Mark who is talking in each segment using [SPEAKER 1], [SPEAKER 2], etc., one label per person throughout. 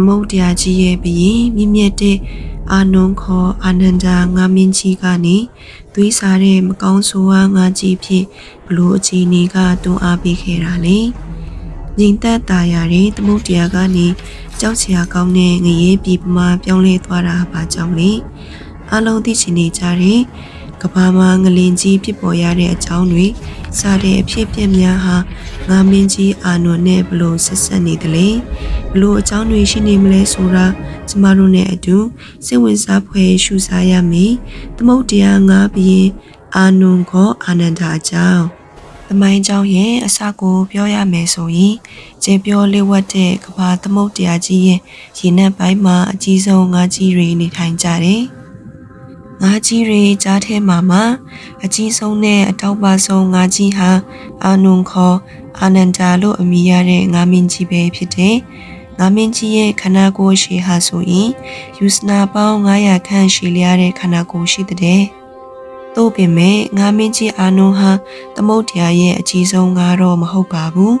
[SPEAKER 1] သမုတ်တရားကြီးရဲ့ဘရင်မြင့်မြတ်တဲ့အာနုံခေါ်အာနန္ဒာငါမင်းကြီးကနေသွေးစားတဲ့မကောင်းဆိုးဝါးငါကြီးဖြစ်ဘလို့အခြေအနေကတွန်းအားပေးခဲ့တာလေငြိမ်သက်တာရတဲ့သမုတ်တရားကနေကြောက်စရာကောင်းတဲ့ငရေပြည်ပမာပြောင်းလဲသွားတာပါကြောင့်လေအလုံးသိချင်နေကြတဲ့ကဘာမှာငလင်ကြီးဖြစ်ပေါ်ရတဲ့အကြောင်းတွေ စာတဲ့အဖြစ်ပြက်များဟာငါမင်းကြီးအာနွန်နဲ့ဘလို့ဆက်ဆက်နေသလဲဘလို့အကြောင်းတွေရှိနေမလဲဆိုတာကျမတို့နဲ့အတူစိတ်ဝင်စားဖွယ်ရှုစားရမယ်သမုတ်တရားငါဘရင်အာနွန်ခေါ်အာနန္ဒာကြောင့်သမိုင်းကြောင်းရဲ့အစကိုပြောရမယ်ဆိုရင်ကျေပြောလေးဝတ်တဲ့ကဘာသမုတ်တရားကြီးရဲ့ရေနံပိုင်းမှာအကြီးဆုံးငါးကြီးတွေနေထိုင်ကြတယ်။ ငါးကြီးတွေကြားထဲမှာမှအကြီးဆုံးနဲ့အတောက်ပါဆုံးငါးကြီးဟာအာနုံခေါ်အာနန္ဒာလို့အမည်ရတဲ့ငါးမင်းကြီးပဲဖြစ်တယ်။ငါးမင်းကြီးရဲ့ခန္ဓာကိုယ်ရှည်ဟာဆိုရင်ယူစနာပေါင်း900ခန့်ရှည်လျားတဲ့ခန္ဓာကိုယ်ရှိတဲ့။သို့ပင်မဲ့ငါမင်းကြီးအာနုံဟာသမုတ်တရားရဲ့အကြီးဆုံးငါတော့မဟုတ်ပါဘူး။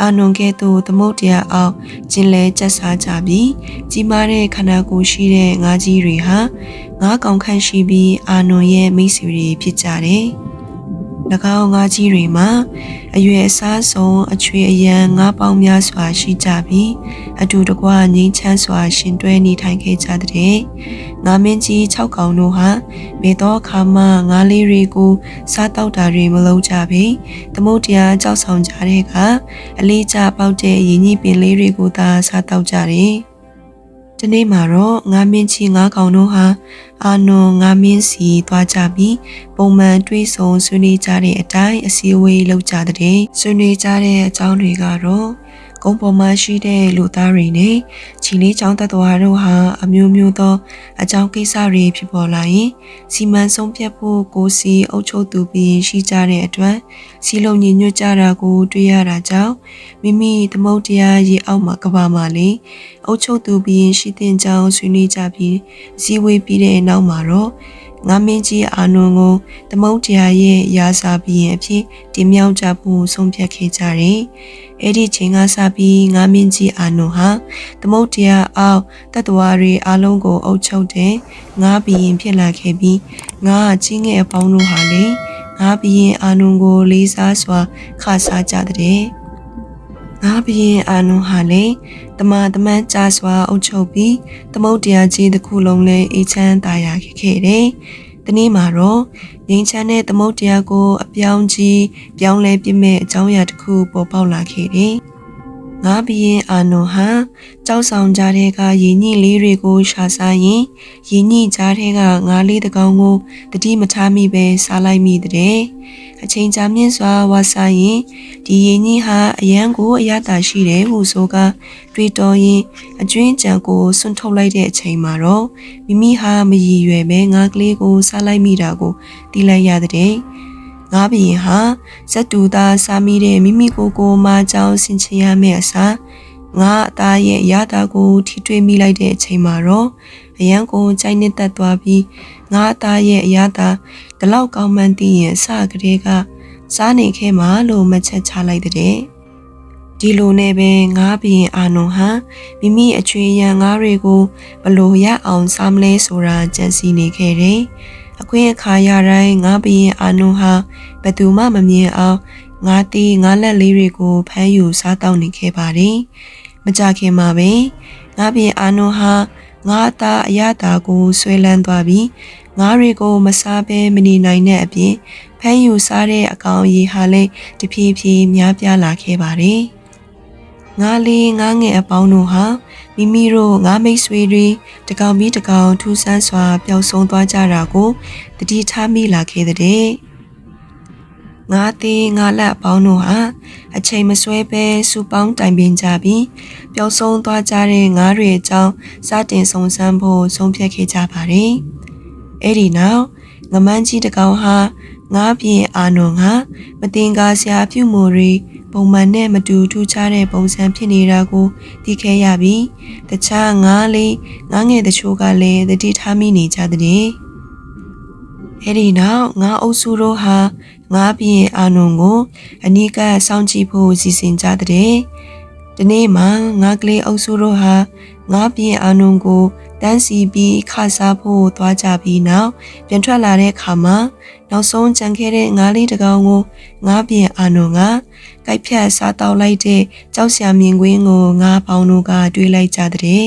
[SPEAKER 1] အာနုံကဲ့သို့သမုတ်တရားအောင်ကျင်လဲကျက်စားကြပြီးကြီးမားတဲ့ခန္ဓာကိုယ်ရှိတဲ့ငါးကြီးတွေဟာငါးကောင်ခန့်ရှိပြီးအာနုံရဲ့မိတ်ဆွေတွေဖြစ်ကြတယ်။၎ င်းငါးကြီးတွေမှာအရွယ်အစားဆုံးအချွေအရန်ငါးပေါင်းများစွာရှိကြပြီးအတူတကွငိမ့်ချမ်းစွာရှင်တွဲနေထိုင်ခဲ့ကြတဲ့ငါမင်းကြီး6ကောင်တို့ဟာဘယ်တော့အခါမှငါးလေးတွေကိုစားတောက်တာတွေမလုပ်ကြပေသမုတ်တရားကြောက်ဆောင်ကြတဲ့ကအလေးကျပေါက်တဲ့ရင်းနှီးပင်လေးတွေကိုသာစားတောက်ကြတယ် ဒီနေ့မှာတော့ငါမင်းကြီးငါးကောင်တို့ဟာအာနွန်ငါမင်းစီသွားကြပြီးပုံမှန်တွေးဆုံဆွေးနွေးကြတဲ့အတိုင်းအစည်းအဝေးလုပ်ကြတဲ့ဆွေးနွေးကြတဲ့အကြောင်းတွေကတော့ ကုန်းပေါ်မှာရှိတဲ့လူသားတွေနဲ့ချီလေးချောင်းသက်တော်တို့ဟာအမျိုးမျိုးသော အကြောင်းကိစ္စတွေဖြစ်ပေါ်လာရင်စီမံဆုံးဖြတ်ဖို့ကိုစီအုပ်ချုပ်သူပြီးရှိကြတဲ့အတွက်စီလုံးညီညွတ်ကြတာကိုတွေ့ရတာကြောင့်မိမိသမုတ်တရားရေအောက်မှာကဘာမှာလေအုပ်ချုပ်သူပြီးရှိတဲ့ကြောင်းဆွေးနွေးကြပြီးစည်းဝေးပြီးတဲ့နောက်မှာတော့ ငါမင်းကြီးအာနွန်ကိုသမုတ်တရားရဲ့ရာစာပြီးရင်အဖြစ်တင်မြောက်ကြဖို့ဆုံးဖြတ်ခဲ့ကြတယ်။အဲ့ဒီချိန်ကစပြီးငါမင်းကြီးအာနွန်ဟာသမုတ်တရားအောက်တတ္တဝါတွေအလုံးကိုအုပ်ချုပ်တဲ့ငါပြီးရင်ဖြစ်လာခဲ့ပြီးငါချင်းငယ်အပေါင်းတို့ဟာလေငါပြီးရင်အာနွန်ကိုလေးစားစွာခါစားကြတဲ့ ငါဘရင်အာနုဟာလေတမတမန်ကြာစွာအုပ်ချုပ်ပြီးသမုတ်တရားကြီးတစ်ခုလုံးလဲအေးချမ်းသာယာခဲ့တယ်။ဒီနေ့မှာတော့ငိမ့်ချမ်းတဲ့သမုတ်တရားကိုအပြောင်းကြီးပြောင်းလဲပြမဲ့အကြောင်းအရာတစ်ခုပေါ်ပေါက်လာခဲ့တယ်။ ငါဘရင်အာနုဟာကြောက်ဆောင်ကြတဲ့ကရည်ညိလေးတွေကိုရှာစားရင်ရည်ညိကြားတဲ့ကငါလေးတကောင်ကိုတတိမထားမိပဲစားလိုက်မိတဲ့အချိန်ကြာမြင့်စွာဝါစားရင်ဒီရည်ညိဟာအရန်ကိုအရသာရှိတယ်ဟုဆိုကတွေးတော်ရင်အကျွင်းကြံကိုဆွန့်ထုတ်လိုက်တဲ့အချိန်မှာတော့မိမိဟာမရည်ရွယ်ပဲငါကလေးကိုစားလိုက်မိတာကိုသိလိုက်ရတဲ့ ငါဘရင်ဟာဇက်တူသားစားမိတဲ့မိမိကိုယ်ကိုမကြောင်ဆင်ချင်ရမယ့်အစားငါအသားရဲ့ရတာကို ထိတွေ့မိလိုက်တဲ့အချိန်မှာတော့အရန်ကိုကြိုက်နှစ်သက်သွားပြီးငါအသားရဲ့အရတာဒီလောက်ကောင်းမှန်းသိရင်စကလေးကစားနေခဲ့မှလို့မချက်ချလိုက်တဲ့ဒီလိုနဲ့ပဲငါဘရင်အာနုံဟာမိမိအချွေရန်ငါးတွေကိုဘလို့ရအောင်စားမလဲဆိုတာကြံစီနေခဲ့တယ်။ အခွင့်အခါရတိုင်းငါဘရင်အာနုဟာဘသူမှမမြင်အောင်ငါတီးငါလက်လေးတွေကိုဖမ်းယူစားတောက်နေခဲ့ပါတယ်။မကြခင်မှာပဲငါဘရင်အာနုဟာငါအသားအရသာကိုဆွဲလန်းသွားပြီးငါတွေကိုမစားဘဲမနေနိုင်တဲ့အပြင်ဖမ်းယူစားတဲ့အကောင်ရေဟာလည်းတဖြည်းဖြည်းများပြားလာခဲ့ပါတယ်။ငါလေးငါငယ်အပေါင်းတို့ဟာ မိမိတို့ငါမိတ်ဆွေတွေတကောင်ပြီးတကောင်ထူးဆန်းစွာပျောက်ဆုံးသွားကြတာကိုတတိထားမိလာခဲ့တဲ့ငါသေးငါလက်ပေါင်းတို့ဟာအချိန်မဆွဲပဲစူပေါင်းတိုင်ပင်ကြပြီးပျောက်ဆုံးသွားကြတဲ့ငါးတွေအကြောင်းစတင်ဆုံစမ်းဖို့ဆုံးဖြတ်ခဲ့ကြပါတယ်။အဲ့ဒီနောက်ငမန်းကြီးတကောင်ဟာငါးပြင်းအာနုံကမတင်ကားစရာပြုမှုတွေ ပုံမှန်နဲ့မတူထူးခြားတဲ့ပုံစံဖြစ်နေတာကိုသိခဲ့ရပြီးတခြားငါးလေးငါးငယ်တချို့ကလည်းတတိထားမိနေကြတဲ့အဲ့ဒီနောက်ငါအုပ်စုတို့ဟာငါပြင်းအာနုံကိုအနိကစောင့်ကြည့်ဖို့စီစဉ်ကြတဲ့ဒီနေ့မှငါကလေးအုပ်စုတို့ဟာငါပြင်အာနုံကို တန်းစီပြီးခစားဖို့သွားကြပြီးနောက်ပြန်ထွက်လာတဲ့အခါမှာနောက်ဆုံးကြံခဲ့တဲ့ငါးလေးတစ်ကောင်ကိုငါပြင်အာနုံကကိုက်ဖြတ်စားတောက်လိုက်တဲ့ကြောက်စရာမြင်ကွင်းကိုငါပေါင်းတို့ကတွေးလိုက်ကြတဲ့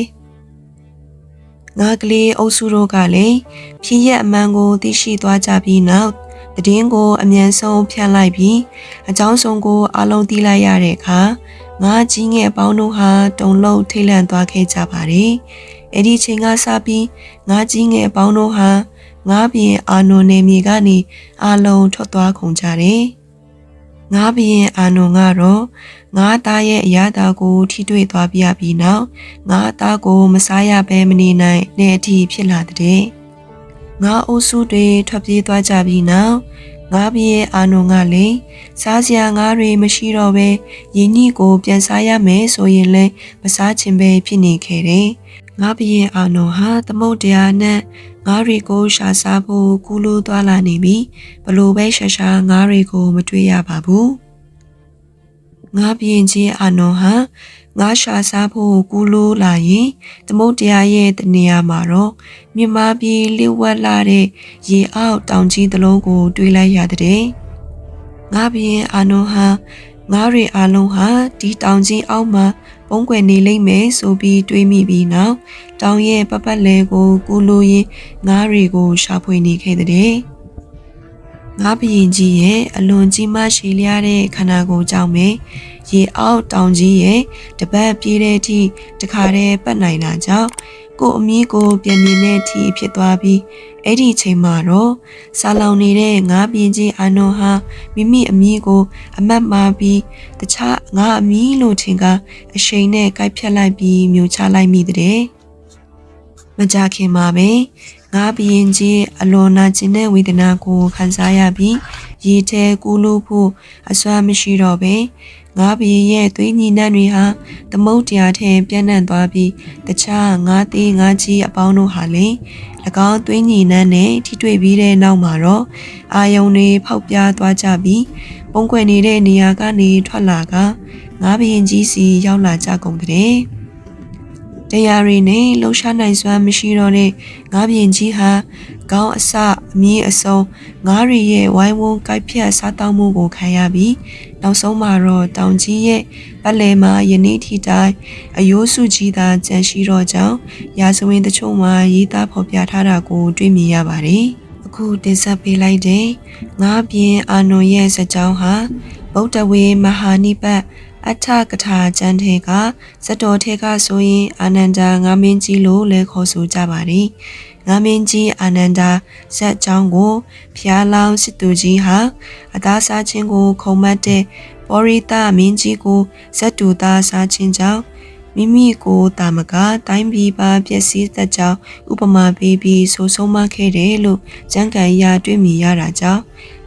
[SPEAKER 1] ငါကလေးအုပ်စုတို့ကလည်းဖြည့်ရက်အမှန်ကိုသိရှိသွားကြပြီးနောက်တည်င်းကိုအမြန်ဆုံးဖြန့်လိုက်ပြီးအကြောင်းဆုံးကိုအလုံးသိလိုက်ရတဲ့အခါငါကြီးငယ်ပေါင်းတို့ဟာတုံလုံးထိတ်လန့်သွားခဲ့ကြပါတယ်။ အဲ့ဒီချိန်ကစပြီးငါကြီးငယ်ပေါင်းတို့ဟာငါပြင်အာနုန်နေမြေကနေအလုံးထွက်သွားကုန်ကြတယ်။ငါပြင်အာနုန်ကတော့ငါသားရဲ့အရာတာကိုထိတွေ့သွားပြပြီးနောက်ငါသားကိုမစားရဘဲမနေနိုင်တဲ့အထိဖြစ်လာတဲ့ငါအုပ်စုတွေထွက်ပြေးသွားကြပြီးနောက်ငါပြည့်ရဲ့အာနုံကလည်းစားစရာငါးတွေမရှိတော့ဘဲရင်းနှီးကိုပြန်စားရမယ်ဆိုရင်လည်းမစားချင်ပဲဖြစ်နေခဲ့တယ်။ ငါပြည့်ရဲ့အာနုံဟာသမုတ်တရားနဲ့ငါးတွေကိုရှာစားဖို့ကူးလို့သွားလာနေပြီးဘလို့ပဲရှာရှာငါးတွေကိုမတွေ့ရပါဘူး။ငါပြင်းကြီးအာနုံဟာငါရှာစားဖို့ကူးလို့လာရင်သမုတ်တရားရဲ့တနေရာမှာတော့မြမပြေလျှို့ဝှက်လာတဲ့ရေအောက်တောင်ကြီးတစ်လုံးကို တွေးလိုက်ရတဲ့ငါပြင်းအာနုဟာငါတွေအလုံးဟာဒီတောင်ကြီးအောက်မှာ ပုံကွယ်နေလိမ့်မယ်ဆိုပြီးတွေးမိပြီးနောက်တောင်ရဲ့ပပတ်လဲကိုကူလို့ရင်ငါတွေကိုရှာဖွေနေခဲ့တဲ့ငါဘရင်ကြီးရဲ့အလွန်ကြီးမားရှည်လျားတဲ့ခန္ဓာကိုယ်ကြောင့်ပဲရေအောက်တောင်ကြီးရဲ့တပတ်ပြေးတဲ့အထိတခါတည်းပတ်နိုင်တာကြောင့် ကိုအမီးကိုပြန်မြင်တဲ့အထိဖြစ်သွားပြီးအဲ့ဒီချိန်မှာတော့ဆာလောင်နေတဲ့ငါးပြင်းကြီးအာနွန်ဟာမိမိအမီးကို အမတ်မာပြီးတခြားငါအမီးလို့ထင်ကအရှိန်နဲ့ကိုက်ဖြတ်လိုက်ပြီးမြူချလိုက်မိတဲ့မကြခင်မှာပဲငါဘရင်ကြီးအလွန်နာကျင်တဲ့ဝေဒနာကိုခံစားရပြီး ရေထဲကူးလို့ဖို့အစွမ်းမရှိတော့ပဲငါးဘရင်ရဲ့သွေးညီနှံ့တွေဟာသမုတ်တရားထဲပြန့်နှံ့သွားပြီးတခြားငါးသေးငါးကြီးအပေါင်းတို့ဟာလည်း၎င်းသွေးညီနှံ့နဲ့ထိတွေ့ပြီးတဲ့နောက်မှာတော့အာယုံတွေဖောက်ပြားသွားကြပြီးပုံကွယ်နေတဲ့နေရာကနေထွက်လာကငါးဘရင်ကြီးစီရောက်လာကြကုန်တဲ့ တရားရီနဲ့လှူရှားနိုင်စွမ်းမရှိတော့တဲ့ငါးပြင်ကြီးဟာကောင်းအစအမြင့်အစုံငါးရီရဲ့ဝိုင်းဝန်းကိုက်ဖြတ်စားတောင်းမှုကိုခံရပြီးနောက်ဆုံးမှာတော့တောင်ကြီးရဲ့ပတ်လည်မှာယနေ့ထိတိုင်အယိုးစုကြီးသာကြန့်ရှိတော့ကြောင်းရာဇဝင်တချို့မှာရေးသားဖော်ပြထားတာကိုတွေ့မြင်ရပါတယ်အခုတင်ဆက်ပေးလိုက်တဲ့ငါးပြင်အာနွန်ရဲ့စကြောင်းဟာဗုဒ္ဓဝေမဟာနိပတ် အထကထာကျမ်းထဲကဇတော်ထဲကဆိုရင်အာနန္ဒာငါမင်းကြီးလို့လည်းခေါ်ဆိုကြပါတယ်။ငါမင်းကြီးအာနန္ဒာဇက်ကြောင်းကိုဖျားလောင်းစစ်သူကြီးဟာအသားစားခြင်းကို ခုံမတ်တဲ့ပောရိတမင်းကြီးကိုဇက်တူသားစားခြင်းကြောင့်မိမိကိုတာမကတိုင်းပြည်ပါပျက်စီးသက်ကြောင်းဥပမာပေးပြီးဆိုဆုံးမခဲ့တယ်လို့ကျမ်းဂန်ရတွေ့မြင်ရတာကြောင့်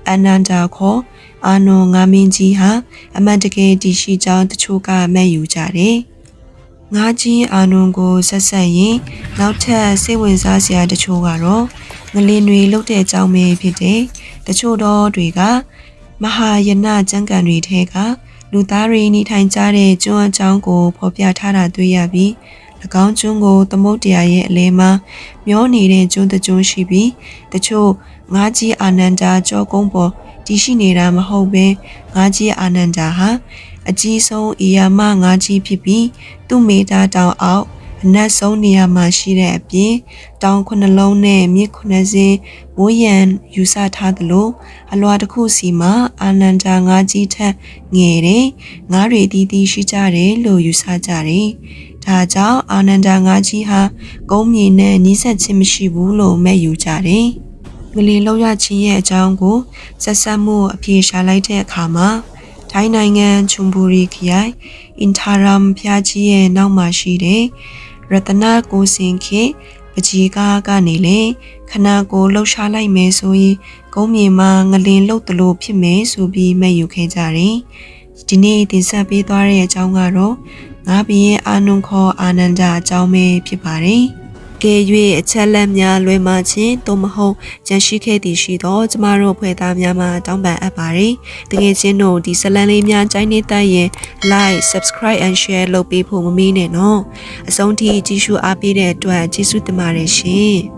[SPEAKER 1] အနန္ဒာခေါ် အာနွန်ငါမင်းကြီးဟာအမှန်တကယ်တည်ရှိကြောင်းတချို့ကမဲ့ယူကြတယ်။ငါကြီးအာနွန်ကိုဆက်ဆက်ရင်နောက်ထပ်စိတ်ဝင်စားစရာတချို့ကတော့ငလင်တွေလုတ်တဲ့အကြောင်းပဲဖြစ်တယ်။တချို့တော့တွေကမဟာယနကျမ်းကန်တွေထဲကလူသားတွေနေထိုင်ကြတဲ့ကျွန်းအကြောင်းကိုဖော်ပြထားတာတွေ့ရပြီး၎င်းကျွန်းကိုသမုတ်တရားရဲ့အလဲမှာမျောနေတဲ့ကျွန်းတကျွန်းရှိပြီးတချို့ငါးကြီးအာနန္ဒာကြောကုန်းပေါ် တည်ရှိနေတာမဟုတ်ဘဲငါးကြီးအာနန္ဒာဟာအကြီးဆုံးအီယာမငါးကြီးဖြစ်ပြီးသူ့မေတာတောင်အောက်အနက်ဆုံးနေရာမှာရှိတဲ့အပြင်တောင်ခုနှလုံးနဲ့မြစ်ခုနှစင်းဝိုးရန်ယူဆထားသလိုအလွာတစ်ခုစီမှာအာနန္ဒာငါးကြီးထက်ငယ်တယ်ငါးတွေတီးတီးရှိကြတယ်လို့ယူဆကြတယ်ဒါကြောင့်အာနန္ဒာငါးကြီးဟာကုန်းမြေနဲ့နီးစပ်ခြင်းမရှိဘူးလို့မဲ့ယူကြတယ် ငလီလောက်ရချင်းရဲ့အကြောင်းကိုဆက်ဆက်မှုအပြေရှာလိုက်တဲ့အခါမှာထိုင်းနိုင်ငံချွန်ဘူရီခရိုင်အင်တာရမ်ဖျားကြီးရဲ့နောက်မှာရှိတဲ့ရတနာကိုစင်ခေပကြီးကားကနေလေခနာကိုလှုပ်ရှားလိုက်မယ်ဆိုရင်ကုန်းမြေမှာငလင်လှုပ်တလို့ဖြစ်မယ်ဆိုပြီးမဲ့ယူခဲ့ကြတယ်ဒီနေ့တင်ဆက်ပေးသွားတဲ့အကြောင်းကတော့ငါဘီရဲ့အာနုံခေါ်အာနန္ဒာအကြောင်းပဲဖြစ်ပါတယ် ကဲ၍အချက်လက်များလွယ်မှချင်းသို့မဟုတ်ကြန့်ရှိခဲ့သည်ရှိသောကျမတို့ဖွဲ့သားများမှတောင်းပန်အပ်ပါတယ်တကယ်ချင်းတို့ဒီဇလန်လေးများကြိုင်းနေတတ်ရင် like subscribe and share လုပ်ပေးဖို့မမေ့နဲ့နော်အဆုံးထိကြည့်ရှုအားပေးတဲ့အတွက်ကျေးဇူးတင်ပါတယ်ရှင်